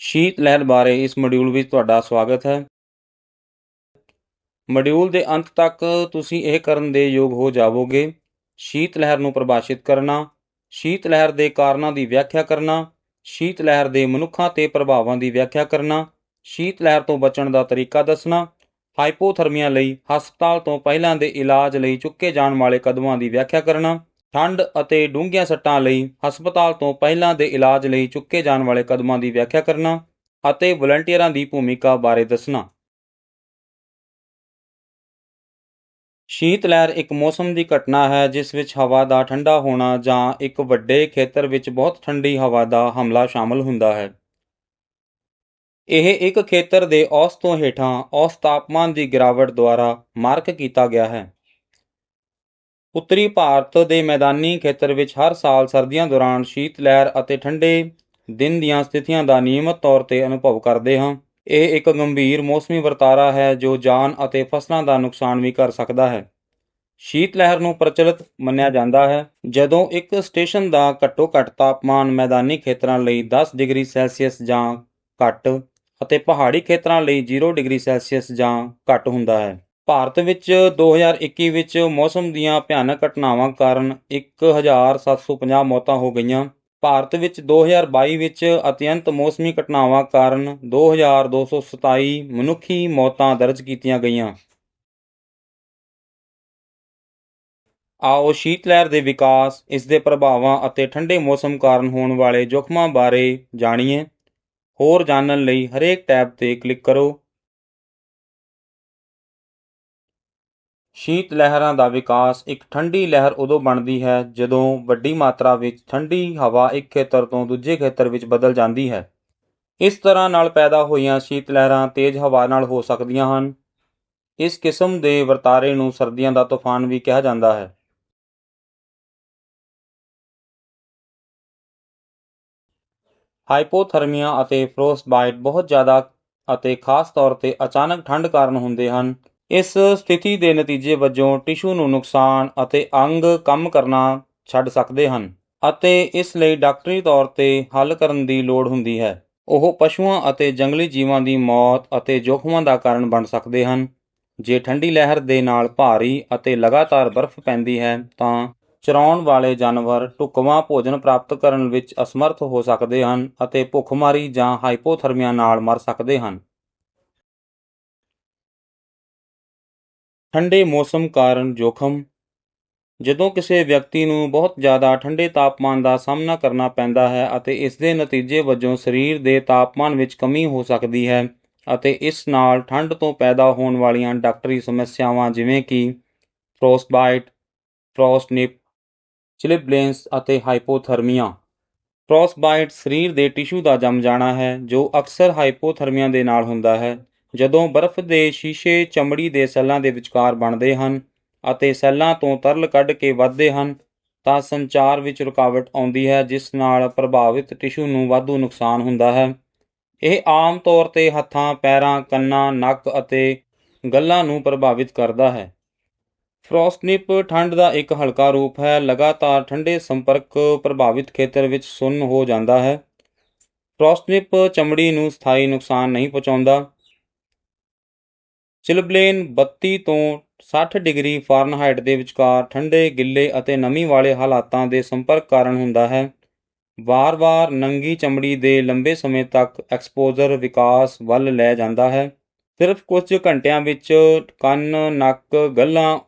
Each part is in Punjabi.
ਸ਼ੀਤ ਲਹਿਰ ਬਾਰੇ ਇਸ ਮੋਡਿਊਲ ਵਿੱਚ ਤੁਹਾਡਾ ਸਵਾਗਤ ਹੈ। ਮੋਡਿਊਲ ਦੇ ਅੰਤ ਤੱਕ ਤੁਸੀਂ ਇਹ ਕਰਨ ਦੇ ਯੋਗ ਹੋ ਜਾਵੋਗੇ। ਸ਼ੀਤ ਲਹਿਰ ਨੂੰ ਪਰਿਭਾਸ਼ਿਤ ਕਰਨਾ, ਸ਼ੀਤ ਲਹਿਰ ਦੇ ਕਾਰਨਾਂ ਦੀ ਵਿਆਖਿਆ ਕਰਨਾ, ਸ਼ੀਤ ਲਹਿਰ ਦੇ ਮਨੁੱਖਾਂ ਤੇ ਪ੍ਰਭਾਵਾਂ ਦੀ ਵਿਆਖਿਆ ਕਰਨਾ, ਸ਼ੀਤ ਲਹਿਰ ਤੋਂ ਬਚਣ ਦਾ ਤਰੀਕਾ ਦੱਸਣਾ, ਹਾਈਪੋਥਰਮੀਆ ਲਈ ਹਸਪਤਾਲ ਤੋਂ ਪਹਿਲਾਂ ਦੇ ਇਲਾਜ ਲਈ ਚੁੱਕੇ ਜਾਣ ਵਾਲੇ ਕਦਮਾਂ ਦੀ ਵਿਆਖਿਆ ਕਰਨਾ ਠੰਡ ਅਤੇ ਡੂੰਘੀਆਂ ਸੱਟਾਂ ਲਈ ਹਸਪਤਾਲ ਤੋਂ ਪਹਿਲਾਂ ਦੇ ਇਲਾਜ ਲਈ ਚੁੱਕੇ ਜਾਣ ਵਾਲੇ ਕਦਮਾਂ ਦੀ ਵਿਆਖਿਆ ਕਰਨਾ ਅਤੇ ਵਲੰਟੀਅਰਾਂ ਦੀ ਭੂਮਿਕਾ ਬਾਰੇ ਦੱਸਣਾ। ਸ਼ੀਤ ਲਹਿਰ ਇੱਕ ਮੌਸਮ ਦੀ ਘਟਨਾ ਹੈ, ਜਿਸ ਵਿੱਚ ਹਵਾ ਦਾ ਠੰਡਾ ਹੋਣਾ ਜਾਂ ਇੱਕ ਵੱਡੇ ਖੇਤਰ ਵਿੱਚ ਬਹੁਤ ਠੰਡੀ ਹਵਾ ਦਾ ਹਮਲਾ ਸ਼ਾਮਲ ਹੁੰਦਾ ਹੈ। ਇਹ ਇੱਕ ਖੇਤਰ ਦੇ ਔਸਤ ਤੋਂ ਹੇਠਾਂ ਔਸਤ ਤਾਪਮਾਨ ਦੀ ਗਿਰਾਵਟ ਦੁਆਰਾ ਮਾਰਕ ਕੀਤਾ ਗਿਆ ਹੈ। ਉੱਤਰੀ ਭਾਰਤ ਦੇ ਮੈਦਾਨੀ ਖੇਤਰ ਵਿੱਚ ਹਰ ਸਾਲ ਸਰਦੀਆਂ ਦੌਰਾਨ ਸ਼ੀਤ ਲਹਿਰ ਅਤੇ ਠੰਡੇ ਦਿਨ ਦੀਆਂ ਸਥਿਤੀਆਂ ਦਾ ਨਿਯਮਤ ਤੌਰ ਤੇ ਅਨੁਭਵ ਕਰਦੇ ਹਾਂ। ਇਹ ਇੱਕ ਗੰਭੀਰ ਮੌਸਮੀ ਵਰਤਾਰਾ ਹੈ ਜੋ ਜਾਨ ਅਤੇ ਫਸਲਾਂ ਦਾ ਨੁਕਸਾਨ ਵੀ ਕਰ ਸਕਦਾ ਹੈ। ਸ਼ੀਤ ਲਹਿਰ ਨੂੰ ਪ੍ਰਚਲਿਤ ਮੰਨਿਆ ਜਾਂਦਾ ਹੈ। ਜਦੋਂ ਇੱਕ ਸਟੇਸ਼ਨ ਦਾ ਘੱਟੋ ਘੱਟ ਤਾਪਮਾਨ ਮੈਦਾਨੀ ਖੇਤਰਾਂ ਲਈ 10 ਡਿਗਰੀ ਸੈਲਸੀਅਸ ਜਾਂ ਘੱਟ ਅਤੇ ਪਹਾੜੀ ਖੇਤਰਾਂ ਲਈ 0 ਡਿਗਰੀ ਸੈਲਸੀਅਸ ਜਾਂ ਘੱਟ ਹੁੰਦਾ ਹੈ। ਭਾਰਤ ਵਿੱਚ 2021 ਵਿੱਚ ਮੌਸਮ ਦੀਆਂ ਭਿਆਨਕ ਘਟਨਾਵਾਂ ਕਾਰਨ 1750 ਮੌਤਾਂ ਹੋ ਗਈਆਂ। ਭਾਰਤ ਵਿੱਚ 2022 ਵਿੱਚ ਅਤਿਅੰਤ ਮੌਸਮੀ ਘਟਨਾਵਾਂ ਕਾਰਨ 2227 ਮਨੁੱਖੀ ਮੌਤਾਂ ਦਰਜ ਕੀਤੀਆਂ ਗਈਆਂ। ਆਓ ਸ਼ੀਤ ਲਹਿਰ ਦੇ ਵਿਕਾਸ, ਇਸ ਦੇ ਪ੍ਰਭਾਵਾਂ ਅਤੇ ਠੰਡੇ ਮੌਸਮ ਕਾਰਨ ਹੋਣ ਵਾਲੇ ਜੋਖਮਾਂ ਬਾਰੇ ਜਾਣੀਏ। ਹੋਰ ਜਾਣਨ ਲਈ ਹਰੇਕ ਟੈਬ ਤੇ ਕਲਿੱਕ ਕਰੋ। ਸ਼ੀਤ ਲਹਿਰਾਂ ਦਾ ਵਿਕਾਸ ਇੱਕ ਠੰਡੀ ਲਹਿਰ ਉਦੋਂ ਬਣਦੀ ਹੈ ਜਦੋਂ ਵੱਡੀ ਮਾਤਰਾ ਵਿੱਚ ਠੰਡੀ ਹਵਾ ਇੱਕ ਖੇਤਰ ਤੋਂ ਦੂਜੇ ਖੇਤਰ ਵਿੱਚ ਬਦਲ ਜਾਂਦੀ ਹੈ। ਇਸ ਤਰ੍ਹਾਂ ਨਾਲ ਪੈਦਾ ਹੋਈਆਂ ਸ਼ੀਤ ਲਹਿਰਾਂ ਤੇਜ਼ ਹਵਾ ਨਾਲ ਹੋ ਸਕਦੀਆਂ ਹਨ। ਇਸ ਕਿਸਮ ਦੇ ਵਰਤਾਰੇ ਨੂੰ ਸਰਦੀਆਂ ਦਾ ਤੂਫਾਨ ਵੀ ਕਿਹਾ ਜਾਂਦਾ ਹੈ। ਹਾਈਪੋਥਰਮੀਆ ਅਤੇ ਫਰੋਸਟਬਾਈਟ ਬਹੁਤ ਜ਼ਿਆਦਾ ਅਤੇ ਖਾਸ ਤੌਰ ਤੇ ਅਚਾਨਕ ਠੰਡ ਕਾਰਨ ਹੁੰਦੇ ਹਨ। ਇਸ ਸਥਿਤੀ ਦੇ ਨਤੀਜੇ ਵਜੋਂ ਟਿਸ਼ੂ ਨੂੰ ਨੁਕਸਾਨ ਅਤੇ ਅੰਗ ਕੰਮ ਕਰਨਾ ਛੱਡ ਸਕਦੇ ਹਨ ਅਤੇ ਇਸ ਲਈ ਡਾਕਟਰੀ ਤੌਰ ਤੇ ਹੱਲ ਕਰਨ ਦੀ ਲੋੜ ਹੁੰਦੀ ਹੈ। ਉਹ ਪਸ਼ੂਆਂ ਅਤੇ ਜੰਗਲੀ ਜੀਵਾਂ ਦੀ ਮੌਤ ਅਤੇ ਜੋਖਮਾਂ ਦਾ ਕਾਰਨ ਬਣ ਸਕਦੇ ਹਨ। ਜੇ ਠੰਡੀ ਲਹਿਰ ਦੇ ਨਾਲ ਭਾਰੀ ਅਤੇ ਲਗਾਤਾਰ ਬਰਫ਼ ਪੈਂਦੀ ਹੈ, ਤਾਂ ਚਰਾਉਣ ਵਾਲੇ ਜਾਨਵਰ ਢੁਕਵਾਂ ਭੋਜਨ ਪ੍ਰਾਪਤ ਕਰਨ ਵਿੱਚ ਅਸਮਰਥ ਹੋ ਸਕਦੇ ਹਨ ਅਤੇ ਭੁੱਖਮਾਰੀ ਜਾਂ ਹਾਈਪੋਥਰਮੀਆ ਨਾਲ ਮਰ ਸਕਦੇ ਹਨ। ਠੰਡੇ ਮੌਸਮ ਕਾਰਨ ਜੋਖਮ। ਜਦੋਂ ਕਿਸੇ ਵਿਅਕਤੀ ਨੂੰ ਬਹੁਤ ਜ਼ਿਆਦਾ ਠੰਡੇ ਤਾਪਮਾਨ ਦਾ ਸਾਹਮਣਾ ਕਰਨਾ ਪੈਂਦਾ ਹੈ ਅਤੇ ਇਸ ਦੇ ਨਤੀਜੇ ਵਜੋਂ ਸਰੀਰ ਦੇ ਤਾਪਮਾਨ ਵਿੱਚ ਕਮੀ ਹੋ ਸਕਦੀ ਹੈ ਅਤੇ ਇਸ ਨਾਲ ਠੰਡ ਤੋਂ ਪੈਦਾ ਹੋਣ ਵਾਲੀਆਂ ਡਾਕਟਰੀ ਸਮੱਸਿਆਵਾਂ ਜਿਵੇਂ ਕਿ ਫਰੋਸਟਬਾਈਟ, ਫਰੋਸਟਨਿਪ ਚਿਲਿਬਲੇਂਸ ਅਤੇ ਹਾਈਪੋਥਰਮੀਆ। ਫਰੋਸਟਬਾਈਟ ਸਰੀਰ ਦੇ ਟਿਸ਼ੂ ਦਾ ਜੰਮ ਜਾਣਾ ਹੈ, ਜੋ ਅਕਸਰ ਹਾਈਪੋਥਰਮੀਆ ਦੇ ਨਾਲ ਹੁੰਦਾ ਹੈ। ਜਦੋਂ ਬਰਫ਼ ਦੇ ਸ਼ੀਸ਼ੇ ਚਮੜੀ ਦੇ ਸੈੱਲਾਂ ਦੇ ਵਿਚਕਾਰ ਬਣਦੇ ਹਨ ਅਤੇ ਸੈੱਲਾਂ ਤੋਂ ਤਰਲ ਕੱਢ ਕੇ ਵੱਧਦੇ ਹਨ, ਤਾਂ ਸੰਚਾਰ ਵਿੱਚ ਰੁਕਾਵਟ ਆਉਂਦੀ ਹੈ, ਜਿਸ ਨਾਲ ਪ੍ਰਭਾਵਿਤ ਟਿਸ਼ੂ ਨੂੰ ਵਾਧੂ ਨੁਕਸਾਨ ਹੁੰਦਾ ਹੈ। ਇਹ ਆਮ ਤੌਰ ਤੇ ਹੱਥਾਂ, ਪੈਰਾਂ, ਕੰਨਾਂ, ਨੱਕ ਅਤੇ ਗੱਲਾਂ ਨੂੰ ਪ੍ਰਭਾਵਿਤ ਕਰਦਾ ਹੈ। ਫਰੋਸਟਨਿਪ ਠੰਡ ਦਾ ਇੱਕ ਹਲਕਾ ਰੂਪ ਹੈ, ਲਗਾਤਾਰ ਠੰਡੇ ਸੰਪਰਕ ਪ੍ਰਭਾਵਿਤ ਖੇਤਰ ਵਿੱਚ ਸੁੰਨ ਹੋ ਜਾਂਦਾ ਹੈ। ਫਰੋਸਟਨਿਪ ਚਮੜੀ ਨੂੰ ਸਥਾਈ ਨੁਕਸਾਨ ਨਹੀਂ ਪਹੁੰਚਾਉਂਦਾ। ਚਿਲਬਲੇਨ 32 ਤੋਂ ਸੱਠ ਡਿਗਰੀ ਫਾਰਨਹਾਈਟ ਦੇ ਵਿਚਕਾਰ ਠੰਡੇ, ਗਿੱਲੇ ਅਤੇ ਨਮੀ ਵਾਲੇ ਹਾਲਾਤਾਂ ਦੇ ਸੰਪਰਕ ਕਾਰਨ ਹੁੰਦਾ ਹੈ। ਵਾਰ-ਵਾਰ ਨੰਗੀ ਚਮੜੀ ਦੇ ਲੰਬੇ ਸਮੇਂ ਤੱਕ ਐਕਸਪੋਜ਼ਰ ਵਿਕਾਸ ਵੱਲ ਲੈ ਜਾਂਦਾ ਹੈ। ਸਿਰਫ ਕੁਝ ਘੰਟਿਆਂ ਵਿੱਚ ਕੰਨ, ਨੱਕ, ਗੱਲਾਂ,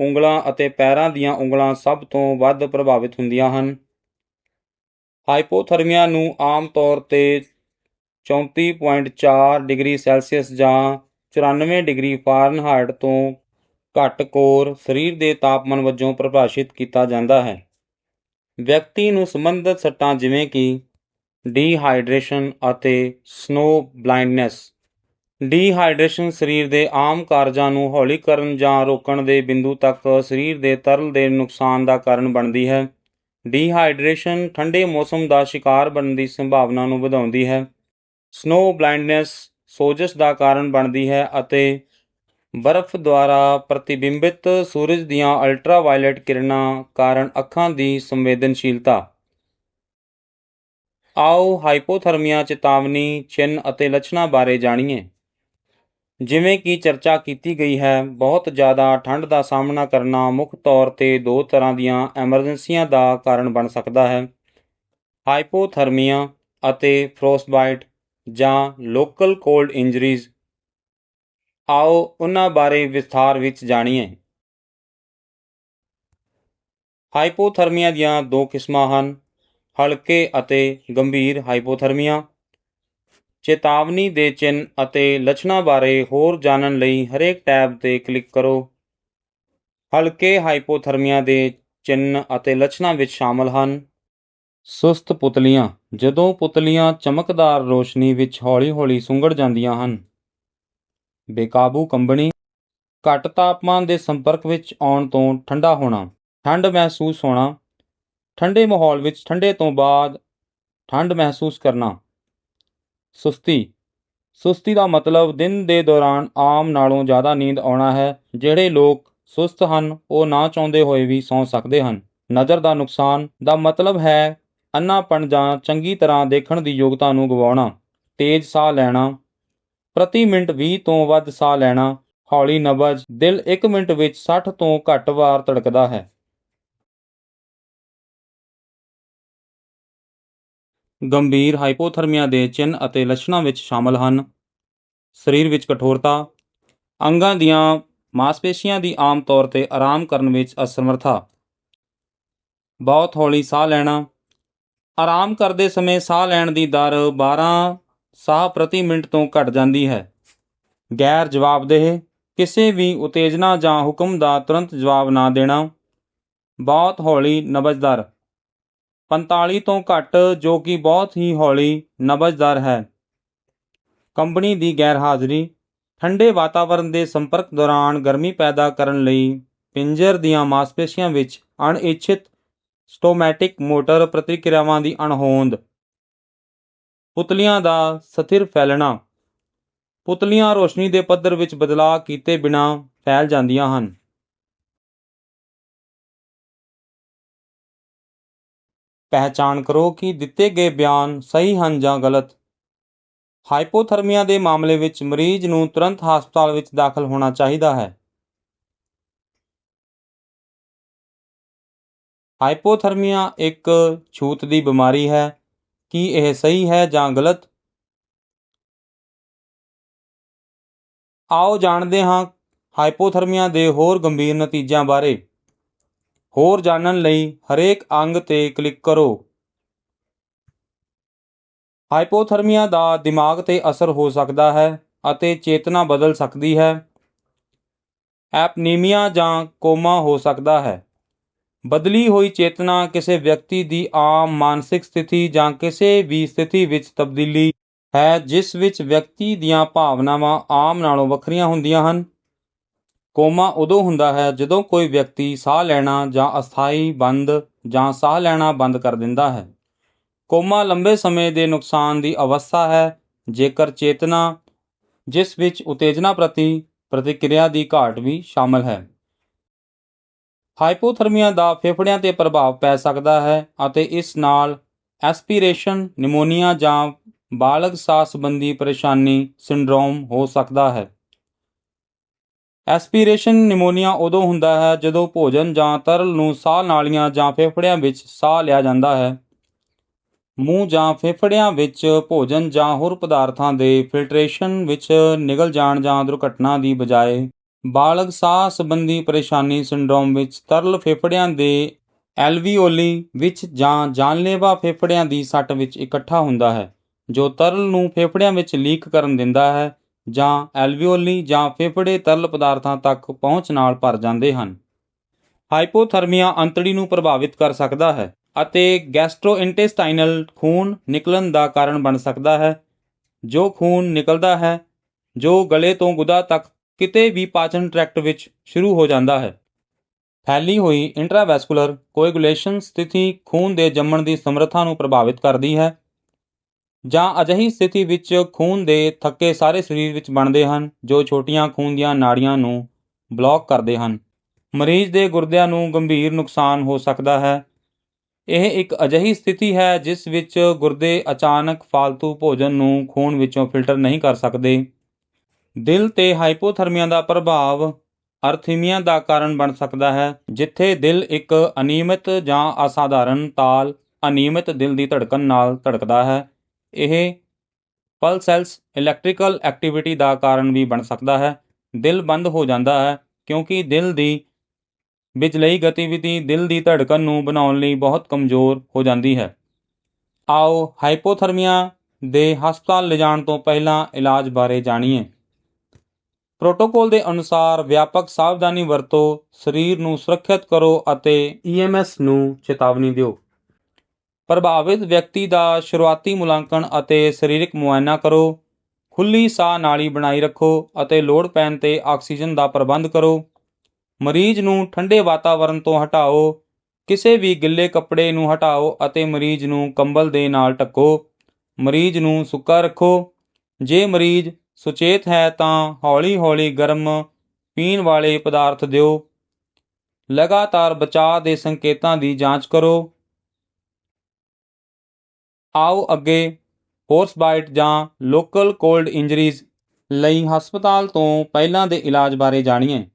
ਉਂਗਲਾਂ ਅਤੇ ਪੈਰਾਂ ਦੀਆਂ ਉਂਗਲਾਂ ਸਭ ਤੋਂ ਵੱਧ ਪ੍ਰਭਾਵਿਤ ਹੁੰਦੀਆਂ ਹਨ। ਹਾਈਪੋਥਰਮੀਆ ਨੂੰ ਆਮ ਤੌਰ ਤੇ 34.4 ਡਿਗਰੀ ਸੈਲਸੀਅਸ ਜਾਂ 94 ਡਿਗਰੀ ਫਾਰਨਹਾਈਟ ਤੋਂ ਘੱਟ ਕੋਰ ਸਰੀਰ ਦੇ ਤਾਪਮਾਨ ਵਜੋਂ ਪਰਿਭਾਸ਼ਿਤ ਕੀਤਾ ਜਾਂਦਾ ਹੈ। ਵਿਅਕਤੀ ਨੂੰ ਸੰਬੰਧਿਤ ਸੱਟਾਂ ਜਿਵੇਂ ਕਿ ਡੀਹਾਈਡਰੇਸ਼ਨ ਅਤੇ ਸਨੋ ਬਲਾਈਂਡਨੈਸ, ਡੀਹਾਈਡਰੇਸ਼ਨ ਸਰੀਰ ਦੇ ਆਮ ਕਾਰਜਾਂ ਨੂੰ ਹੌਲੀ ਕਰਨ ਜਾਂ ਰੋਕਣ ਦੇ ਬਿੰਦੂ ਤੱਕ ਸਰੀਰ ਦੇ ਤਰਲ ਦੇ ਨੁਕਸਾਨ ਦਾ ਕਾਰਨ ਬਣਦੀ ਹੈ। ਡੀਹਾਈਡਰੇਸ਼ਨ ਠੰਡੇ ਮੌਸਮ ਦਾ ਸ਼ਿਕਾਰ ਬਣਨ ਦੀ ਸੰਭਾਵਨਾ ਨੂੰ ਵਧਾਉਂਦੀ ਹੈ। ਸਨੋ ਬਲਾਈਂਡਨੈਸ ਸੋਜਸ਼ ਦਾ ਕਾਰਨ ਬਣਦੀ ਹੈ ਅਤੇ ਬਰਫ਼ ਦੁਆਰਾ ਪ੍ਰਤੀਬਿੰਬਿਤ ਸੂਰਜ ਦੀਆਂ ਅਲਟਰਾਵਾਇਲਟ ਕਿਰਨਾਂ ਕਾਰਨ ਅੱਖਾਂ ਦੀ ਸੰਵੇਦਨਸ਼ੀਲਤਾ। ਆਓ ਹਾਈਪੋਥਰਮੀਆ ਚੇਤਾਵਨੀ, ਚਿੰਨ੍ਹ ਅਤੇ ਲੱਛਣਾਂ ਬਾਰੇ ਜਾਣੀਏ। ਜਿਵੇਂ ਕਿ ਚਰਚਾ ਕੀਤੀ ਗਈ ਹੈ, ਬਹੁਤ ਜ਼ਿਆਦਾ ਠੰਡ ਦਾ ਸਾਹਮਣਾ ਕਰਨਾ ਮੁੱਖ ਤੌਰ ਤੇ ਦੋ ਤਰ੍ਹਾਂ ਦੀਆਂ ਐਮਰਜੈਂਸੀਆਂ ਦਾ ਕਾਰਨ ਬਣ ਸਕਦਾ ਹੈ। ਹਾਈਪੋਥਰਮੀਆ ਅਤੇ ਫਰੋਸਟਬਾਈਟ ਜਾਂ ਲੋਕਲ ਕੋਲਡ ਇੰਜਰੀਜ਼ ਆਓ ਉਹਨਾਂ ਬਾਰੇ ਵਿਸਥਾਰ ਵਿੱਚ ਜਾਣੀਏ। ਹਾਈਪੋਥਰਮੀਆ ਦੀਆਂ ਦੋ ਕਿਸਮਾਂ ਹਨ, ਹਲਕੇ ਅਤੇ ਗੰਭੀਰ ਹਾਈਪੋਥਰਮੀਆ। ਚੇਤਾਵਨੀ ਦੇ ਚਿੰਨ੍ਹ ਅਤੇ ਲੱਛਣਾਂ ਬਾਰੇ ਹੋਰ ਜਾਣਨ ਲਈ ਹਰੇਕ ਟੈਬ ਤੇ ਕਲਿੱਕ ਕਰੋ। ਹਲਕੇ ਹਾਈਪੋਥਰਮੀਆ ਦੇ ਚਿੰਨ੍ਹ ਅਤੇ ਲੱਛਣਾਂ ਵਿੱਚ ਸ਼ਾਮਲ ਹਨ। ਸੁਸਤ ਪੁਤਲੀਆਂ, ਜਦੋਂ ਪੁਤਲੀਆਂ ਚਮਕਦਾਰ ਰੌਸ਼ਨੀ ਵਿੱਚ ਹੌਲੀ-ਹੌਲੀ ਸੁੰਗੜ ਜਾਂਦੀਆਂ ਹਨ। ਬੇਕਾਬੂ ਕੰਬਣੀ, ਘੱਟ ਤਾਪਮਾਨ ਦੇ ਸੰਪਰਕ ਵਿੱਚ ਆਉਣ ਤੋਂ ਠੰਡਾ ਹੋਣਾ, ਠੰਡ ਮਹਿਸੂਸ ਹੋਣਾ, ਠੰਡੇ ਮਾਹੌਲ ਵਿੱਚ ਠੰਡੇ ਤੋਂ ਬਾਅਦ ਠੰਡ ਮਹਿਸੂਸ ਕਰਨਾ। ਸੁਸਤੀ ਸੁਸਤੀ ਦਾ ਮਤਲਬ ਦਿਨ ਦੇ ਦੌਰਾਨ ਆਮ ਨਾਲੋਂ ਜ਼ਿਆਦਾ ਨੀਂਦ ਆਉਣਾ ਹੈ, ਜਿਹੜੇ ਲੋਕ ਸੁਸਤ ਹਨ, ਉਹ ਨਾ ਚਾਹੁੰਦੇ ਹੋਏ ਵੀ ਸੌਂ ਸਕਦੇ ਹਨ। ਨਜ਼ਰ ਦਾ ਨੁਕਸਾਨ ਦਾ ਮਤਲਬ ਹੈ ਅੰਨਾਪਣ ਜਾਂ ਚੰਗੀ ਤਰ੍ਹਾਂ ਦੇਖਣ ਦੀ ਯੋਗਤਾ ਨੂੰ ਗਵਾਉਣਾ, ਤੇਜ਼ ਸਾਹ ਲੈਣਾ, ਪ੍ਰਤੀ ਮਿੰਟ 20 ਤੋਂ ਵੱਧ ਸਾਹ ਲੈਣਾ, ਹੌਲੀ ਨਬਜ਼, ਦਿਲ 1 ਮਿੰਟ ਵਿੱਚ 60 ਤੋਂ ਘੱਟ ਵਾਰ ਧੜਕਦਾ ਹੈ। ਗੰਭੀਰ ਹਾਈਪੋਥਰਮੀਆ ਦੇ ਚਿੰਨ੍ਹ ਅਤੇ ਲੱਛਣਾਂ ਵਿੱਚ ਸ਼ਾਮਲ ਹਨ। ਸਰੀਰ ਵਿੱਚ ਕਠੋਰਤਾ, ਅੰਗਾਂ ਦੀਆਂ ਮਾਸਪੇਸ਼ੀਆਂ ਦੀ ਆਮ ਤੌਰ ਤੇ ਆਰਾਮ ਕਰਨ ਵਿੱਚ ਅਸਮਰਥਾ, ਬਹੁਤ ਹੌਲੀ ਸਾਹ ਲੈਣਾ ਆਰਾਮ ਕਰਦੇ ਸਮੇਂ ਸਾਹ ਲੈਣ ਦੀ ਦਰ 12 ਸਾਹ ਪ੍ਰਤੀ ਮਿੰਟ ਤੋਂ ਘਟ ਜਾਂਦੀ ਹੈ। ਗੈਰ ਜਵਾਬਦੇਹ, ਕਿਸੇ ਵੀ ਉਤੇਜਨਾ ਜਾਂ ਹੁਕਮ ਦਾ ਤੁਰੰਤ ਜਵਾਬ ਨਾ ਦੇਣਾ। ਬਹੁਤ ਹੌਲੀ ਨਬਜ਼ ਦਰ 45 ਤੋਂ ਘੱਟ ਜੋ ਕਿ ਬਹੁਤ ਹੀ ਹੌਲੀ ਨਬਜ਼ਦਰ ਹੈ। ਕੰਪਨੀ ਦੀ ਗੈਰ ਹਾਜ਼ਰੀ ਠੰਡੇ ਵਾਤਾਵਰਣ ਦੇ ਸੰਪਰਕ ਦੌਰਾਨ ਗਰਮੀ ਪੈਦਾ ਕਰਨ ਲਈ ਪਿੰਜਰ ਦੀਆਂ ਮਾਸਪੇਸ਼ੀਆਂ ਵਿੱਚ ਅਣਇੱਛਿਤ ਸਟੋਮੈਟਿਕ ਮੋਟਰ ਪ੍ਰਤੀਕਿਰਿਆਵਾਂ ਦੀ ਅਣਹੋਂਦ। ਪੁਤਲੀਆਂ ਦਾ ਸਥਿਰ ਫੈਲਣਾ। ਪੁਤਲੀਆਂ ਰੋਸ਼ਨੀ ਦੇ ਪੱਧਰ ਵਿੱਚ ਬਦਲਾਅ ਕੀਤੇ ਬਿਨਾਂ ਫੈਲ ਜਾਂਦੀਆਂ ਹਨ। ਪਹਿਚਾਣ ਕਰੋ ਕਿ ਦਿੱਤੇ ਗਏ ਬਿਆਨ ਸਹੀ ਹਨ ਜਾਂ ਗਲਤ। ਹਾਈਪੋਥਰਮੀਆ ਦੇ ਮਾਮਲੇ ਵਿੱਚ ਮਰੀਜ਼ ਨੂੰ ਤੁਰੰਤ ਹਸਪਤਾਲ ਵਿੱਚ ਦਾਖਲ ਹੋਣਾ ਚਾਹੀਦਾ ਹੈ। ਹਾਈਪੋਥਰਮੀਆ ਇੱਕ ਛੂਤ ਦੀ ਬਿਮਾਰੀ ਹੈ। ਕੀ ਇਹ ਸਹੀ ਹੈ ਜਾਂ ਗਲਤ? ਆਓ ਜਾਣਦੇ ਹਾਂ ਹਾਈਪੋਥਰਮੀਆ ਦੇ ਹੋਰ ਗੰਭੀਰ ਨਤੀਜਿਆਂ ਬਾਰੇ। ਹੋਰ ਜਾਣਨ ਲਈ ਹਰੇਕ ਅੰਗ ਤੇ ਕਲਿੱਕ ਕਰੋ। ਹਾਈਪੋਥਰਮੀਆ ਦਾ ਦਿਮਾਗ ਤੇ ਅਸਰ ਹੋ ਸਕਦਾ ਹੈ ਅਤੇ ਚੇਤਨਾ ਬਦਲ ਸਕਦੀ ਹੈ। ਐਪਨੀਮੀਆ ਜਾਂ ਕੋਮਾ ਹੋ ਸਕਦਾ ਹੈ। ਬਦਲੀ ਹੋਈ ਚੇਤਨਾ ਕਿਸੇ ਵਿਅਕਤੀ ਦੀ ਆਮ ਮਾਨਸਿਕ ਸਥਿਤੀ ਜਾਂ ਕਿਸੇ ਵੀ ਸਥਿਤੀ ਵਿੱਚ ਤਬਦੀਲੀ ਹੈ, ਜਿਸ ਵਿੱਚ ਵਿਅਕਤੀ ਦੀਆਂ ਭਾਵਨਾਵਾਂ ਆਮ ਨਾਲੋਂ ਵੱਖਰੀਆਂ ਹੁੰਦੀਆਂ ਹਨ। ਕੋਮਾ ਉਦੋਂ ਹੁੰਦਾ ਹੈ ਜਦੋਂ ਕੋਈ ਵਿਅਕਤੀ ਸਾਹ ਲੈਣਾ ਜਾਂ ਅਸਥਾਈ ਬੰਦ ਜਾਂ ਸਾਹ ਲੈਣਾ ਬੰਦ ਕਰ ਦਿੰਦਾ ਹੈ। ਕੋਮਾ ਲੰਬੇ ਸਮੇਂ ਦੇ ਨੁਕਸਾਨ ਦੀ ਅਵਸਥਾ ਹੈ, ਜੇਕਰ ਚੇਤਨਾ ਜਿਸ ਵਿੱਚ ਉਤੇਜਨਾ ਪ੍ਰਤੀ ਪ੍ਰਤੀਕਿਰਿਆ ਦੀ ਘਾਟ ਵੀ ਸ਼ਾਮਲ ਹੈ। ਹਾਈਪੋਥਰਮੀਆ ਦਾ ਫੇਫੜਿਆਂ ਤੇ ਪ੍ਰਭਾਵ ਪੈ ਸਕਦਾ ਹੈ ਅਤੇ ਇਸ ਨਾਲ ਐਸਪੀਰੇਸ਼ਨ, ਨਿਮੋਨੀਆ ਜਾਂ ਬਾਲਗ ਸਾਹ ਸੰਬੰਧੀ ਪਰੇਸ਼ਾਨੀ ਸਿੰਡਰੋਮ ਹੋ ਸਕਦਾ ਹੈ। ਐਸਪੀਰੇਸ਼ਨ ਨਿਮੋਨੀਆ ਉਦੋਂ ਹੁੰਦਾ ਹੈ ਜਦੋਂ ਭੋਜਨ ਜਾਂ ਤਰਲ ਨੂੰ ਸਾਹ ਨਾਲੀਆਂ ਜਾਂ ਫੇਫੜਿਆਂ ਵਿੱਚ ਸਾਹ ਲਿਆ ਜਾਂਦਾ ਹੈ। ਮੂੰਹ ਜਾਂ ਫੇਫੜਿਆਂ ਵਿੱਚ ਭੋਜਨ ਜਾਂ ਹੋਰ ਪਦਾਰਥਾਂ ਦੇ ਫਿਲਟਰੇਸ਼ਨ ਵਿੱਚ ਨਿਗਲ ਜਾਣ ਜਾਂ ਦੁਰਘਟਨਾ ਦੀ ਬਜਾਏ ਬਾਲਗ ਸਾਹ ਸੰਬੰਧੀ ਪਰੇਸ਼ਾਨੀ ਸਿੰਡਰੋਮ ਵਿੱਚ ਤਰਲ ਫੇਫੜਿਆਂ ਦੇ ਐਲਵੀਓਲੀ ਵਿੱਚ ਜਾਂ ਜਾਨਲੇਵਾ ਫੇਫੜਿਆਂ ਦੀ ਸੱਟ ਵਿੱਚ ਇਕੱਠਾ ਹੁੰਦਾ ਹੈ, ਜੋ ਤਰਲ ਨੂੰ ਫੇਫੜਿਆਂ ਵਿੱਚ ਲੀਕ ਕਰਨ ਦਿੰਦਾ ਹੈ ਜਾਂ ਐਲਵੀਓਲੀ ਜਾਂ ਫੇਫੜੇ ਤਰਲ ਪਦਾਰਥਾਂ ਤੱਕ ਪਹੁੰਚ ਨਾਲ ਭਰ ਜਾਂਦੇ ਹਨ। ਹਾਈਪੋਥਰਮੀਆ ਅੰਤੜੀ ਨੂੰ ਪ੍ਰਭਾਵਿਤ ਕਰ ਸਕਦਾ ਹੈ ਅਤੇ ਗੈਸਟ੍ਰੋਇੰਟੇਸਟਾਈਨਲ ਖੂਨ ਨਿਕਲਣ ਦਾ ਕਾਰਨ ਬਣ ਸਕਦਾ ਹੈ, ਜੋ ਖੂਨ ਨਿਕਲਦਾ ਹੈ, ਜੋ ਗਲੇ ਤੋਂ ਗੁਦਾ ਤੱਕ ਕਿਤੇ ਵੀ ਪਾਚਨ ਟ੍ਰੈਕਟ ਵਿੱਚ ਸ਼ੁਰੂ ਹੋ ਜਾਂਦਾ ਹੈ। ਫੈਲੀ ਹੋਈ ਇੰਟਰਾਵੈਸਕੂਲਰ ਕੋਐਗੂਲੇਸ਼ਨ ਸਥਿਤੀ ਖੂਨ ਦੇ ਜੰਮਣ ਦੀ ਸਮਰੱਥਾ ਨੂੰ ਪ੍ਰਭਾਵਿਤ ਕਰਦੀ ਹੈ ਜਾਂ ਅਜਿਹੀ ਸਥਿਤੀ ਵਿੱਚ ਖੂਨ ਦੇ ਥੱਕੇ ਸਾਰੇ ਸਰੀਰ ਵਿੱਚ ਬਣਦੇ ਹਨ, ਜੋ ਛੋਟੀਆਂ ਖੂਨ ਦੀਆਂ ਨਾੜੀਆਂ ਨੂੰ ਬਲੌਕ ਕਰਦੇ ਹਨ। ਮਰੀਜ਼ ਦੇ ਗੁਰਦਿਆਂ ਨੂੰ ਗੰਭੀਰ ਨੁਕਸਾਨ ਹੋ ਸਕਦਾ ਹੈ। ਇਹ ਇੱਕ ਅਜਿਹੀ ਸਥਿਤੀ ਹੈ ਜਿਸ ਵਿੱਚ ਗੁਰਦੇ ਅਚਾਨਕ ਫਾਲਤੂ ਭੋਜਨ ਨੂੰ ਖੂਨ ਵਿੱਚੋਂ ਫਿਲਟਰ ਨਹੀਂ ਕਰ ਸਕਦੇ। ਦਿਲ ਤੇ ਹਾਈਪੋਥਰਮੀਆ ਦਾ ਪ੍ਰਭਾਵ ਅਰਥੀਮੀਆ ਦਾ ਕਾਰਨ ਬਣ ਸਕਦਾ ਹੈ, ਜਿੱਥੇ ਦਿਲ ਇੱਕ ਅਨਿਯਮਿਤ ਜਾਂ ਅਸਾਧਾਰਨ ਤਾਲ ਅਨਿਯਮਿਤ ਦਿਲ ਦੀ ਧੜਕਣ ਨਾਲ ਧੜਕਦਾ ਹੈ। ਇਹ ਪਲਸੈਲਸ ਇਲੈਕਟ੍ਰੀਕਲ ਐਕਟੀਵਿਟੀ ਦਾ ਕਾਰਨ ਵੀ ਬਣ ਸਕਦਾ ਹੈ। ਦਿਲ ਬੰਦ ਹੋ ਜਾਂਦਾ ਹੈ, ਕਿਉਂਕਿ ਦਿਲ ਦੀ ਬਿਜਲਈ ਗਤੀਵਿਧੀ ਦਿਲ ਦੀ ਧੜਕਣ ਨੂੰ ਬਣਾਉਣ ਲਈ ਬਹੁਤ ਕਮਜ਼ੋਰ ਹੋ ਜਾਂਦੀ ਹੈ। ਆਓ ਹਾਈਪੋਥਰਮੀਆ ਦੇ ਹਸਪਤਾਲ ਲਿਜਾਣ ਤੋਂ ਪਹਿਲਾਂ ਇਲਾਜ ਬਾਰੇ ਜਾਣੀਏ। ਪ੍ਰੋਟੋਕੋਲ ਦੇ ਅਨੁਸਾਰ ਵਿਆਪਕ ਸਾਵਧਾਨੀ ਵਰਤੋ, ਸਰੀਰ ਨੂੰ ਸੁਰੱਖਿਅਤ ਕਰੋ ਅਤੇ ਈਐਮਐਸ ਨੂੰ ਚੇਤਾਵਨੀ ਦਿਓ। ਪ੍ਰਭਾਵਿਤ ਵਿਅਕਤੀ ਦਾ ਸ਼ੁਰੂਆਤੀ ਮੁਲਾਂਕਣ ਅਤੇ ਸਰੀਰਕ ਮੁਆਇਨਾ ਕਰੋ। ਖੁੱਲੀ ਸਾਹ ਨਾਲੀ ਬਣਾਈ ਰੱਖੋ ਅਤੇ ਲੋੜ ਪੈਣ ਤੇ ਆਕਸੀਜਨ ਦਾ ਪ੍ਰਬੰਧ ਕਰੋ। ਮਰੀਜ਼ ਨੂੰ ਠੰਡੇ ਵਾਤਾਵਰਣ ਤੋਂ ਹਟਾਓ, ਕਿਸੇ ਵੀ ਗਿੱਲੇ ਕੱਪੜੇ ਨੂੰ ਹਟਾਓ ਅਤੇ ਮਰੀਜ਼ ਨੂੰ ਕੰਬਲ ਦੇ ਨਾਲ ਢੱਕੋ। ਮਰੀਜ਼ ਨੂੰ ਸੁੱਕਾ ਰੱਖੋ। ਜੇ ਮਰੀਜ਼ ਸੁਚੇਤ ਹੈ ਤਾਂ ਹੌਲੀ-ਹੌਲੀ ਗਰਮ ਪੀਣ ਵਾਲੇ ਪਦਾਰਥ ਦਿਓ। ਲਗਾਤਾਰ ਬਚਾਅ ਦੇ ਸੰਕੇਤਾਂ ਦੀ ਜਾਂਚ ਕਰੋ। ਆਓ ਅੱਗੇ ਹੋਰਸਬਾਈਟ ਜਾਂ ਲੋਕਲ ਕੋਲਡ ਇੰਜਰੀਜ਼ ਲਈ ਹਸਪਤਾਲ ਤੋਂ ਪਹਿਲਾਂ ਦੇ ਇਲਾਜ ਬਾਰੇ ਜਾਣੀਏ।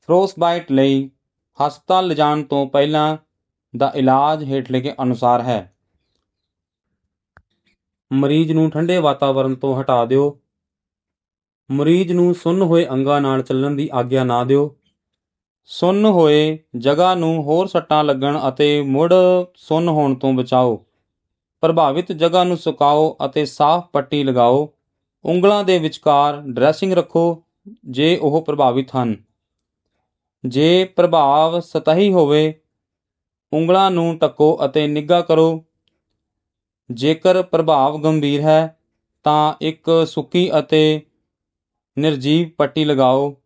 ਫਰੋਸਬਾਈਟ ਲਈ ਹਸਪਤਾਲ ਲਿਜਾਣ ਤੋਂ ਪਹਿਲਾਂ ਦਾ ਇਲਾਜ ਹੇਠ ਲਿਖੇ ਅਨੁਸਾਰ ਹੈ। ਮਰੀਜ਼ ਨੂੰ ਠੰਡੇ ਵਾਤਾਵਰਣ ਤੋਂ ਹਟਾ ਦਿਓ। ਮਰੀਜ਼ ਨੂੰ ਸੁੰਨ ਹੋਏ ਅੰਗਾਂ ਨਾਲ ਚੱਲਣ ਦੀ ਆਗਿਆ ਨਾ ਦਿਓ। ਸੁੰਨ ਹੋਏ ਜਗ੍ਹਾ ਨੂੰ ਹੋਰ ਸੱਟਾਂ ਲੱਗਣ ਅਤੇ ਮੁੜ ਸੁੰਨ ਹੋਣ ਤੋਂ ਬਚਾਓ। ਪ੍ਰਭਾਵਿਤ ਜਗ੍ਹਾ ਨੂੰ ਸੁਕਾਓ ਅਤੇ ਸਾਫ਼ ਪੱਟੀ ਲਗਾਓ। ਉਂਗਲਾਂ ਦੇ ਵਿਚਕਾਰ ਡਰੈਸਿੰਗ ਰੱਖੋ, ਜੇ ਉਹ ਪ੍ਰਭਾਵਿਤ ਹਨ। ਜੇ ਪ੍ਰਭਾਵ ਸਤਹੀ ਹੋਵੇ, ਉਂਗਲਾਂ ਨੂੰ ਟੱਕੋ ਅਤੇ ਨਿੱਘਾ ਕਰੋ। ਜੇਕਰ ਪ੍ਰਭਾਵ ਗੰਭੀਰ ਹੈ, ਤਾਂ ਇੱਕ ਸੁੱਕੀ ਅਤੇ ਨਿਰਜੀਵ ਪੱਟੀ ਲਗਾਓ।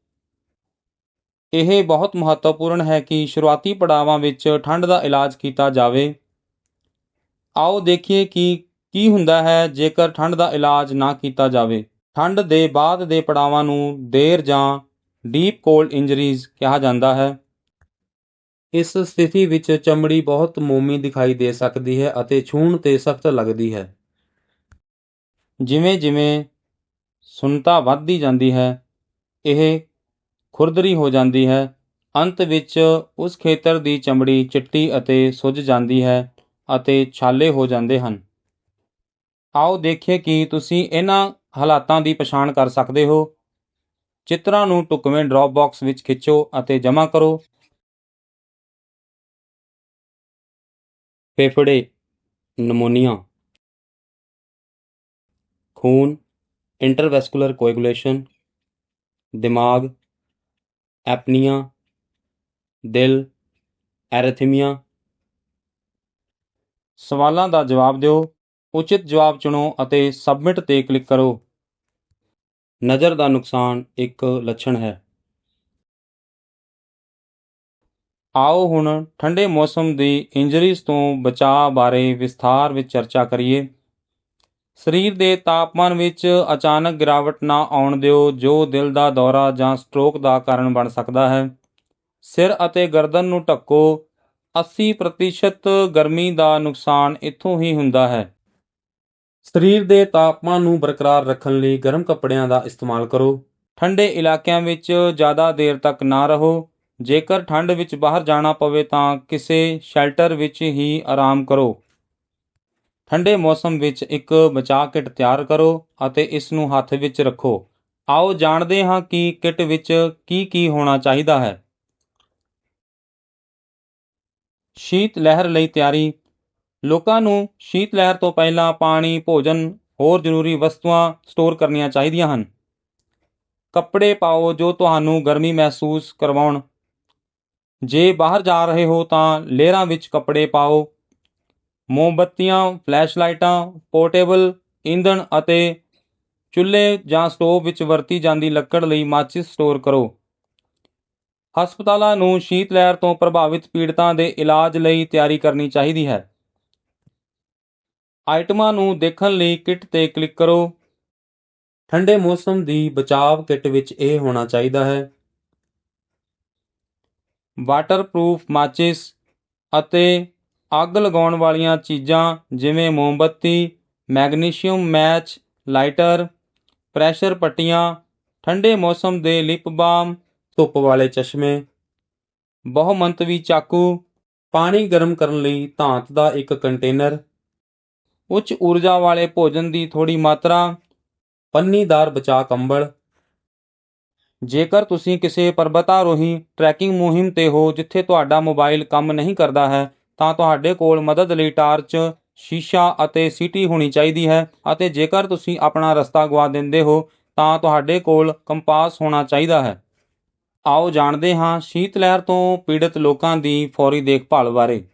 ਇਹ ਬਹੁਤ ਮਹੱਤਵਪੂਰਨ ਹੈ ਕਿ ਸ਼ੁਰੂਆਤੀ ਪੜਾਵਾਂ ਵਿੱਚ ਠੰਡ ਦਾ ਇਲਾਜ ਕੀਤਾ ਜਾਵੇ। ਆਓ ਦੇਖੀਏ ਕਿ ਕੀ ਹੁੰਦਾ ਹੈ ਜੇਕਰ ਠੰਡ ਦਾ ਇਲਾਜ ਨਾ ਕੀਤਾ ਜਾਵੇ। ਠੰਡ ਦੇ ਬਾਅਦ ਦੇ ਪੜਾਵਾਂ ਨੂੰ ਦੇਰ ਜਾਂ ਡੀਪ ਕੋਲਡ ਇੰਜਰੀਜ਼ ਕਿਹਾ ਜਾਂਦਾ ਹੈ। ਇਸ ਸਥਿਤੀ ਵਿੱਚ ਚਮੜੀ ਬਹੁਤ ਮੋਮੀ ਦਿਖਾਈ ਦੇ ਸਕਦੀ ਹੈ ਅਤੇ ਛੂਹਣ ਤੇ ਸਖਤ ਲੱਗਦੀ ਹੈ। ਜਿਵੇਂ-ਜਿਵੇਂ ਸੁੰਨਤਾ ਵੱਧਦੀ ਜਾਂਦੀ ਹੈ, ਇਹ ਖੁਰਦਰੀ ਹੋ ਜਾਂਦੀ ਹੈ। ਅੰਤ ਵਿੱਚ ਉਸ ਖੇਤਰ ਦੀ ਚਮੜੀ ਚਿੱਟੀ ਅਤੇ ਸੁੱਜ ਜਾਂਦੀ ਹੈ ਅਤੇ ਛਾਲੇ ਹੋ ਜਾਂਦੇ ਹਨ। ਆਓ ਦੇਖੀਏ ਕਿ ਤੁਸੀਂ ਇਹਨਾਂ ਹਾਲਾਤਾਂ ਦੀ ਪਛਾਣ ਕਰ ਸਕਦੇ ਹੋ। ਚਿੱਤਰਾਂ ਨੂੰ ਟੁਕਵੇਂ ਡ੍ਰੌਪ ਬਾਕਸ ਵਿੱਚ ਖਿੱਚੋ ਅਤੇ ਜਮ੍ਹਾਂ ਕਰੋ। ਫੇਫੜੇ, ਨਮੋਨੀਆ, ਖੂਨ ਇੰਟਰਵੈਸਕੂਲਰ ਕੋਐਗੂਲੇਸ਼ਨ ਦਿਮਾਗ, ਐਪਨੀਆ, ਦਿਲ, ਐਰਿਥਮੀਆ। ਸਵਾਲਾਂ ਦਾ ਜਵਾਬ ਦਿਓ, ਉਚਿਤ ਜਵਾਬ ਚੁਣੋ ਅਤੇ ਸਬਮਿਟ ਤੇ ਕਲਿੱਕ ਕਰੋ। ਨਜ਼ਰ ਦਾ ਨੁਕਸਾਨ ਇੱਕ ਲੱਛਣ ਹੈ। ਆਓ ਹੁਣ ਠੰਡੇ ਮੌਸਮ ਦੀ ਇੰਜਰੀਜ਼ ਤੋਂ ਬਚਾਅ ਬਾਰੇ ਵਿਸਥਾਰ ਵਿੱਚ ਚਰਚਾ ਕਰੀਏ। ਸਰੀਰ ਦੇ ਤਾਪਮਾਨ ਵਿੱਚ ਅਚਾਨਕ ਗਿਰਾਵਟ ਨਾ ਆਉਣ ਦਿਓ, ਜੋ ਦਿਲ ਦਾ ਦੌਰਾ ਜਾਂ ਸਟ੍ਰੋਕ ਦਾ ਕਾਰਨ ਬਣ ਸਕਦਾ ਹੈ। ਸਿਰ ਅਤੇ ਗਰਦਨ ਨੂੰ ਢੱਕੋ। 80% ਗਰਮੀ ਦਾ ਨੁਕਸਾਨ ਇੱਥੋਂ ਹੀ ਹੁੰਦਾ ਹੈ। ਸਰੀਰ ਦੇ ਤਾਪਮਾਨ ਨੂੰ ਬਰਕਰਾਰ ਰੱਖਣ ਲਈ ਗਰਮ ਕੱਪੜਿਆਂ ਦਾ ਇਸਤੇਮਾਲ ਕਰੋ। ਠੰਡੇ ਇਲਾਕਿਆਂ ਵਿੱਚ ਜ਼ਿਆਦਾ ਦੇਰ ਤੱਕ ਨਾ ਰਹੋ। ਜੇਕਰ ਠੰਡ ਵਿੱਚ ਬਾਹਰ ਜਾਣਾ ਪਵੇ ਤਾਂ ਕਿਸੇ ਸ਼ੈਲਟਰ ਵਿੱਚ ਹੀ ਆਰਾਮ ਕਰੋ। ਠੰਡੇ ਮੌਸਮ ਵਿੱਚ ਇੱਕ ਬਚਾਅ ਕਿੱਟ ਤਿਆਰ ਕਰੋ ਅਤੇ ਇਸ ਨੂੰ ਹੱਥ ਵਿੱਚ ਰੱਖੋ। ਆਓ ਜਾਣਦੇ ਹਾਂ ਕਿ ਕਿੱਟ ਵਿੱਚ ਕੀ ਕੀ ਹੋਣਾ ਚਾਹੀਦਾ ਹੈ। ਸ਼ੀਤ ਲਹਿਰ ਲਈ ਤਿਆਰੀ। ਲੋਕਾਂ ਨੂੰ ਸ਼ੀਤ ਲਹਿਰ ਤੋਂ ਪਹਿਲਾਂ ਪਾਣੀ, ਭੋਜਨ, ਹੋਰ ਜ਼ਰੂਰੀ ਵਸਤੂਆਂ ਸਟੋਰ ਕਰਨੀਆਂ ਚਾਹੀਦੀਆਂ ਹਨ। ਕੱਪੜੇ ਪਾਓ ਜੋ ਤੁਹਾਨੂੰ ਗਰਮੀ ਮਹਿਸੂਸ ਕਰਵਾਉਣ। ਜੇ ਬਾਹਰ ਜਾ ਰਹੇ ਹੋ ਤਾਂ ਲੇਅਰਾਂ ਵਿੱਚ ਕੱਪੜੇ ਪਾਓ। ਮੋਮਬੱਤੀਆਂ, ਫਲੈਸ਼ਲਾਈਟਾਂ, ਪੋਰਟੇਬਲ, ਈਂਧਣ ਅਤੇ ਚੁੱਲ੍ਹੇ ਜਾਂ ਸਟੋਵ ਵਿੱਚ ਵਰਤੀ ਜਾਂਦੀ ਲੱਕੜ ਲਈ ਮਾਚਿਸ ਸਟੋਰ ਕਰੋ। ਹਸਪਤਾਲਾਂ ਨੂੰ ਸ਼ੀਤ ਲਹਿਰ ਤੋਂ ਪ੍ਰਭਾਵਿਤ ਪੀੜਤਾਂ ਦੇ ਇਲਾਜ ਲਈ ਤਿਆਰੀ ਕਰਨੀ ਚਾਹੀਦੀ ਹੈ। ਆਈਟਮਾਂ ਨੂੰ ਦੇਖਣ ਲਈ ਕਿੱਟ ਤੇ ਕਲਿੱਕ ਕਰੋ। ਠੰਡੇ ਮੌਸਮ ਦੀ ਬਚਾਵ ਕਿੱਟ ਵਿੱਚ ਇਹ ਹੋਣਾ ਚਾਹੀਦਾ ਹੈ। ਵਾਟਰਪ੍ਰੂਫ ਮਾਚਿਸ ਅਤੇ ਅੱਗ ਲਗਾਉਣ ਵਾਲੀਆਂ ਚੀਜ਼ਾਂ ਜਿਵੇਂ ਮੋਮਬੱਤੀ, ਮੈਗਨੀਸ਼ੀਅਮ ਮੈਚ, ਲਾਈਟਰ, ਪ੍ਰੈਸ਼ਰ ਪੱਟੀਆਂ, ਠੰਡੇ ਮੌਸਮ ਦੇ ਲਿਪ ਬਾਮ, ਧੁੱਪ ਵਾਲੇ ਚਸ਼ਮੇ। ਬਹੁਮੰਤਵੀ ਚਾਕੂ, ਪਾਣੀ ਗਰਮ ਕਰਨ ਲਈ ਧਾਤ ਦਾ ਇੱਕ ਕੰਟੇਨਰ। ਉੱਚ ਊਰਜਾ ਵਾਲੇ ਭੋਜਨ ਦੀ ਥੋੜੀ ਮਾਤਰਾ, ਪੰਨੀਦਾਰ ਬਚਾਅ ਕੰਬਲ। ਜੇਕਰ ਤੁਸੀਂ ਕਿਸੇ ਪਰਬਤਾਰੋਹੀ ਟਰੈਕਿੰਗ ਮੁਹਿੰਮ ਤੇ ਹੋ ਜਿੱਥੇ ਤੁਹਾਡਾ ਮੋਬਾਈਲ ਕੰਮ ਨਹੀਂ ਕਰਦਾ ਹੈ ਤਾਂ ਤੁਹਾਡੇ ਕੋਲ ਮਦਦ ਲਈ ਟਾਰਚ, ਸ਼ੀਸ਼ਾ ਅਤੇ ਸੀਟੀ ਹੋਣੀ ਚਾਹੀਦੀ ਹੈ ਅਤੇ ਜੇਕਰ ਤੁਸੀਂ ਆਪਣਾ ਰਸਤਾ ਗਵਾ ਦਿੰਦੇ ਹੋ, ਤਾਂ ਤੁਹਾਡੇ ਕੋਲ ਕੰਪਾਸ ਹੋਣਾ ਚਾਹੀਦਾ ਹੈ। ਆਓ ਜਾਣਦੇ ਹਾਂ ਸ਼ੀਤ ਲਹਿਰ ਤੋਂ ਪੀੜਤ ਲੋਕਾਂ ਦੀ ਫੌਰੀ ਦੇਖਭਾਲ ਬਾਰੇ।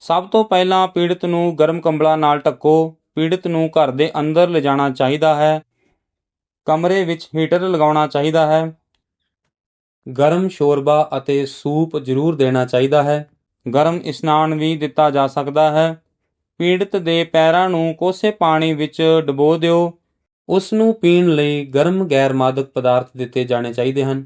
ਸਭ ਤੋਂ ਪਹਿਲਾਂ ਪੀੜਤ ਨੂੰ ਗਰਮ ਕੰਬਲਾਂ ਨਾਲ ਢੱਕੋ। ਪੀੜਤ ਨੂੰ ਘਰ ਦੇ ਅੰਦਰ ਲਿਜਾਣਾ ਚਾਹੀਦਾ ਹੈ। ਕਮਰੇ ਵਿੱਚ ਹੀਟਰ ਲਗਾਉਣਾ ਚਾਹੀਦਾ ਹੈ। ਗਰਮ ਸ਼ੋਰਬਾ ਅਤੇ ਸੂਪ ਜ਼ਰੂਰ ਦੇਣਾ ਚਾਹੀਦਾ ਹੈ। ਗਰਮ ਇਸ਼ਨਾਨ ਵੀ ਦਿੱਤਾ ਜਾ ਸਕਦਾ ਹੈ। ਪੀੜਤ ਦੇ ਪੈਰਾਂ ਨੂੰ ਕੋਸੇ ਪਾਣੀ ਵਿੱਚ ਡੁਬੋ ਦਿਓ। ਉਸ ਨੂੰ ਪੀਣ ਲਈ ਗਰਮ ਗੈਰ ਮਾਦਕ ਪਦਾਰਥ ਦਿੱਤੇ ਜਾਣੇ ਚਾਹੀਦੇ ਹਨ।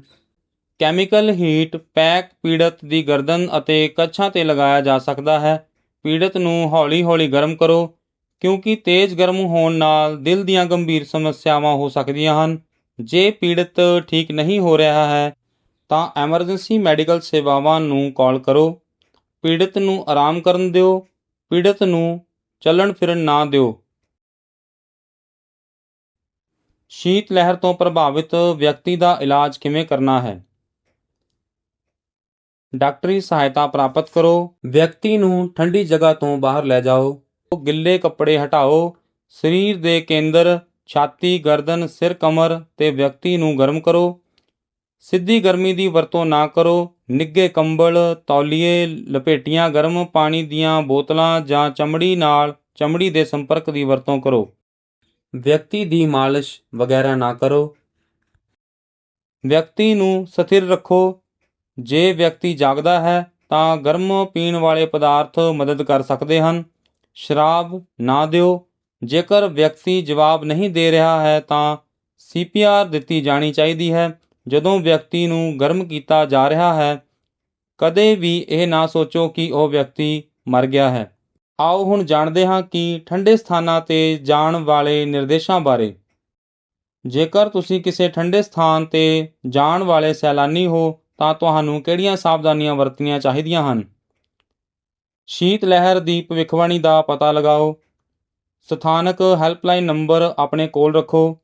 ਕੈਮੀਕਲ ਹੀਟ ਪੈਕ ਪੀੜਤ ਦੀ ਗਰਦਨ ਅਤੇ ਕੱਛਾਂ ਤੇ ਲਗਾਇਆ ਜਾ ਸਕਦਾ ਹੈ। ਪੀੜਤ ਨੂੰ ਹੌਲੀ-ਹੌਲੀ ਗਰਮ ਕਰੋ, ਕਿਉਂਕਿ ਤੇਜ਼ ਗਰਮ ਹੋਣ ਨਾਲ ਦਿਲ ਦੀਆਂ ਗੰਭੀਰ ਸਮੱਸਿਆਵਾਂ ਹੋ ਸਕਦੀਆਂ ਹਨ। ਜੇ ਪੀੜਤ ਠੀਕ ਨਹੀਂ ਹੋ ਰਿਹਾ ਹੈ, ਤਾਂ ਐਮਰਜੈਂਸੀ ਮੈਡੀਕਲ ਸੇਵਾਵਾਂ ਨੂੰ ਕਾਲ ਕਰੋ। ਪੀੜਤ ਨੂੰ ਆਰਾਮ ਕਰਨ ਦਿਓ, ਪੀੜਤ ਨੂੰ ਚੱਲਣ ਫਿਰਨ ਨਾ ਦਿਓ। ਸ਼ੀਤ ਲਹਿਰ ਤੋਂ ਪ੍ਰਭਾਵਿਤ ਵਿਅਕਤੀ ਦਾ ਇਲਾਜ ਕਿਵੇਂ ਕਰਨਾ ਹੈ? ਡਾਕਟਰੀ ਸਹਾਇਤਾ ਪ੍ਰਾਪਤ ਕਰੋ, ਵਿਅਕਤੀ ਨੂੰ ਠੰਡੀ ਜਗ੍ਹਾ ਤੋਂ ਬਾਹਰ ਲੈ ਜਾਓ, ਗਿੱਲੇ ਕੱਪੜੇ ਹਟਾਓ, ਸਰੀਰ ਦੇ ਕੇਂਦਰ, ਛਾਤੀ, ਗਰਦਨ, ਸਿਰ, ਕਮਰ ਤੇ ਵਿਅਕਤੀ ਨੂੰ ਗਰਮ ਕਰੋ। ਸਿੱਧੀ ਗਰਮੀ ਦੀ ਵਰਤੋਂ ਨਾ ਕਰੋ। ਨਿੱਘੇ ਕੰਬਲ, ਤੌਲੀਏ, ਲਪੇਟੀਆਂ, ਗਰਮ ਪਾਣੀ ਦੀਆਂ ਬੋਤਲਾਂ ਜਾਂ ਚਮੜੀ ਨਾਲ ਚਮੜੀ ਦੇ ਸੰਪਰਕ ਦੀ ਵਰਤੋਂ ਕਰੋ। ਵਿਅਕਤੀ ਦੀ ਮਾਲਿਸ਼ ਵਗੈਰਾ ਨਾ ਕਰੋ। ਵਿਅਕਤੀ ਨੂੰ ਸਥਿਰ ਰੱਖੋ। ਜੇ ਵਿਅਕਤੀ ਜਾਗਦਾ ਹੈ, ਤਾਂ ਗਰਮ ਪੀਣ ਵਾਲੇ ਪਦਾਰਥ ਮਦਦ ਕਰ ਸਕਦੇ ਹਨ। ਸ਼ਰਾਬ ਨਾ ਦਿਓ। ਜੇਕਰ ਵਿਅਕਤੀ ਜਵਾਬ ਨਹੀਂ ਦੇ ਰਿਹਾ ਹੈ, ਤਾਂ ਸੀਪੀਆਰ ਦਿੱਤੀ ਜਾਣੀ ਚਾਹੀਦੀ ਹੈ। ਜਦੋਂ ਵਿਅਕਤੀ ਨੂੰ ਗਰਮ ਕੀਤਾ ਜਾ ਰਿਹਾ ਹੈ, ਕਦੇ ਵੀ ਇਹ ਨਾ ਸੋਚੋ ਕਿ ਉਹ ਵਿਅਕਤੀ ਮਰ ਗਿਆ ਹੈ। ਆਓ ਹੁਣ ਜਾਣਦੇ ਹਾਂ ਕਿ ਠੰਡੇ ਸਥਾਨਾਂ ਤੇ ਜਾਣ ਵਾਲੇ ਨਿਰਦੇਸ਼ਾਂ ਬਾਰੇ। ਜੇਕਰ ਤੁਸੀਂ ਕਿਸੇ ਠੰਡੇ ਸਥਾਨ ਤੇ ਜਾਣ ਵਾਲੇ ਸੈਲਾਨੀ ਹੋ, ਤਾਂ ਤੁਹਾਨੂੰ ਕਿਹੜੀਆਂ ਸਾਵਧਾਨੀਆਂ ਵਰਤਣੀਆਂ ਚਾਹੀਦੀਆਂ ਹਨ? ਸ਼ੀਤ ਲਹਿਰ ਦੀ ਭਵਿੱਖਬਾਣੀ ਦਾ ਪਤਾ ਲਗਾਓ। ਸਥਾਨਕ ਹੈਲਪਲਾਈਨ ਨੰਬਰ ਆਪਣੇ ਕੋਲ ਰੱਖੋ।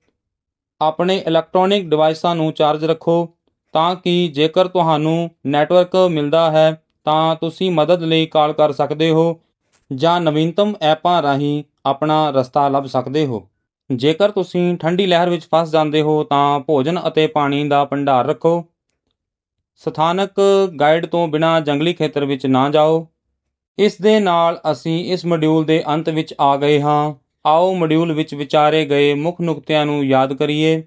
ਆਪਣੇ ਇਲੈਕਟ੍ਰੋਨਿਕ ਡਿਵਾਈਸਾਂ ਨੂੰ ਚਾਰਜ ਰੱਖੋ ਤਾਂ ਕਿ ਜੇਕਰ ਤੁਹਾਨੂੰ ਨੈਟਵਰਕ ਮਿਲਦਾ ਹੈ ਤਾਂ ਤੁਸੀਂ ਮਦਦ ਲਈ ਕਾਲ ਕਰ ਸਕਦੇ ਹੋ ਜਾਂ ਨਵੀਨਤਮ ਐਪਾਂ ਰਾਹੀਂ ਆਪਣਾ ਰਸਤਾ ਲੱਭ ਸਕਦੇ ਹੋ। ਜੇਕਰ ਤੁਸੀਂ ਠੰਡੀ ਲਹਿਰ ਵਿੱਚ ਫਸ ਜਾਂਦੇ ਹੋ ਤਾਂ ਭੋਜਨ ਅਤੇ ਪਾਣੀ ਦਾ ਭੰਡਾਰ ਰੱਖੋ। ਸਥਾਨਕ ਗਾਈਡ ਤੋਂ ਬਿਨਾਂ ਜੰਗਲੀ ਖੇਤਰ ਵਿੱਚ ਨਾ ਜਾਓ। ਇਸ ਦੇ ਨਾਲ ਅਸੀਂ ਇਸ ਮੋਡਿਊਲ ਦੇ ਅੰਤ ਵਿੱਚ ਆ ਗਏ ਹਾਂ। ਆਓ ਮੋਡਿਊਲ ਵਿੱਚ ਵਿਚਾਰੇ ਗਏ ਮੁੱਖ ਨੁਕਤਿਆਂ ਨੂੰ ਯਾਦ ਕਰੀਏ।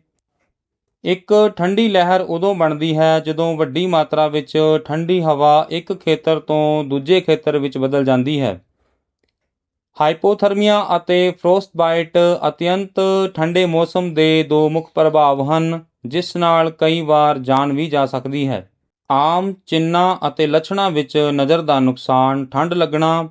ਇੱਕ ਠੰਡੀ ਲਹਿਰ ਉਦੋਂ ਬਣਦੀ ਹੈ ਜਦੋਂ ਵੱਡੀ ਮਾਤਰਾ ਵਿੱਚ ਠੰਡੀ ਹਵਾ ਇੱਕ ਖੇਤਰ ਤੋਂ ਦੂਜੇ ਖੇਤਰ ਵਿੱਚ ਬਦਲ ਜਾਂਦੀ ਹੈ। ਹਾਈਪੋਥਰਮੀਆ ਅਤੇ ਫਰੋਸਟਬਾਈਟ ਅਤਿਅੰਤ ਠੰਡੇ ਮੌਸਮ ਦੇ ਦੋ ਮੁੱਖ ਪ੍ਰਭਾਵ ਹਨ, ਜਿਸ ਨਾਲ ਕਈ ਵਾਰ ਜਾਨ ਵੀ ਜਾ ਸਕਦੀ ਹੈ। ਆਮ ਚਿੰਨਾਂ ਅਤੇ ਲੱਛਣਾਂ ਵਿੱਚ ਨਜ਼ਰ ਦਾ ਨੁਕਸਾਨ ਠੰਡ ਲੱਗਣਾ,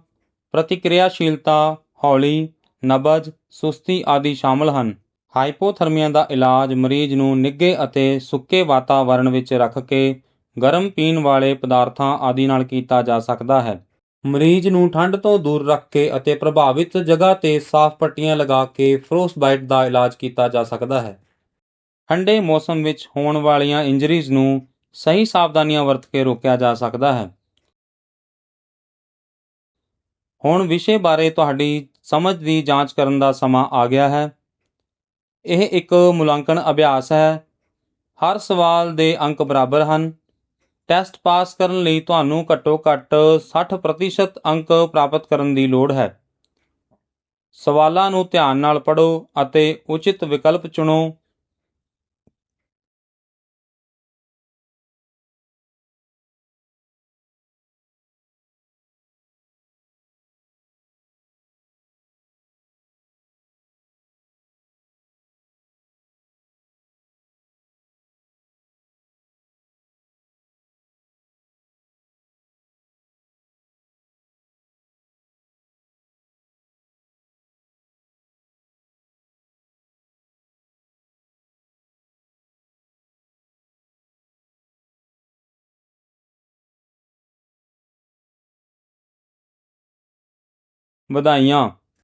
ਪ੍ਰਤੀਕਿਰਿਆਸ਼ੀਲਤਾ, ਹੌਲੀ ਨਬਜ਼, ਸੁਸਤੀ ਆਦਿ ਸ਼ਾਮਲ ਹਨ। ਹਾਈਪੋਥਰਮੀਆ ਦਾ ਇਲਾਜ ਮਰੀਜ਼ ਨੂੰ ਨਿੱਘੇ ਅਤੇ ਸੁੱਕੇ ਵਾਤਾਵਰਣ ਵਿੱਚ ਰੱਖ ਕੇ ਗਰਮ ਪੀਣ ਵਾਲੇ ਪਦਾਰਥਾਂ ਆਦਿ ਨਾਲ ਕੀਤਾ ਜਾ ਸਕਦਾ ਹੈ। ਮਰੀਜ਼ ਨੂੰ ਠੰਡ ਤੋਂ ਦੂਰ ਰੱਖ ਕੇ ਅਤੇ ਪ੍ਰਭਾਵਿਤ ਜਗ੍ਹਾ ਤੇ ਸਾਫ਼ ਪੱਟੀਆਂ ਲਗਾ ਕੇ ਫਰੋਸਬਾਈਟ ਦਾ ਇਲਾਜ ਕੀਤਾ ਜਾ ਸਕਦਾ ਹੈ। ਠੰਡੇ ਮੌਸਮ ਵਿੱਚ ਹੋਣ ਵਾਲੀਆਂ ਇੰਜਰੀਜ਼ ਨੂੰ ਸਹੀ ਸਾਵਧਾਨੀਆਂ ਵਰਤ ਕੇ ਰੋਕਿਆ ਜਾ ਸਕਦਾ ਹੈ। ਹੁਣ ਵਿਸ਼ੇ ਬਾਰੇ ਤੁਹਾਡੀ ਸਮਝ ਦੀ ਜਾਂਚ ਕਰਨ ਦਾ ਸਮਾਂ ਆ ਗਿਆ ਹੈ। ਇਹ ਇੱਕ ਮੁਲਾਂਕਣ ਅਭਿਆਸ ਹੈ। ਹਰ ਸਵਾਲ ਦੇ ਅੰਕ ਬਰਾਬਰ ਹਨ। ਟੈਸਟ ਪਾਸ ਕਰਨ ਲਈ ਤੁਹਾਨੂੰ ਘੱਟੋ-ਘੱਟ 60% ਅੰਕ ਪ੍ਰਾਪਤ ਕਰਨ ਦੀ ਲੋੜ ਹੈ। ਸਵਾਲਾਂ ਨੂੰ ਧਿਆਨ ਨਾਲ ਪੜ੍ਹੋ ਅਤੇ ਉਚਿਤ ਵਿਕਲਪ ਚੁਣੋ। 没大一样。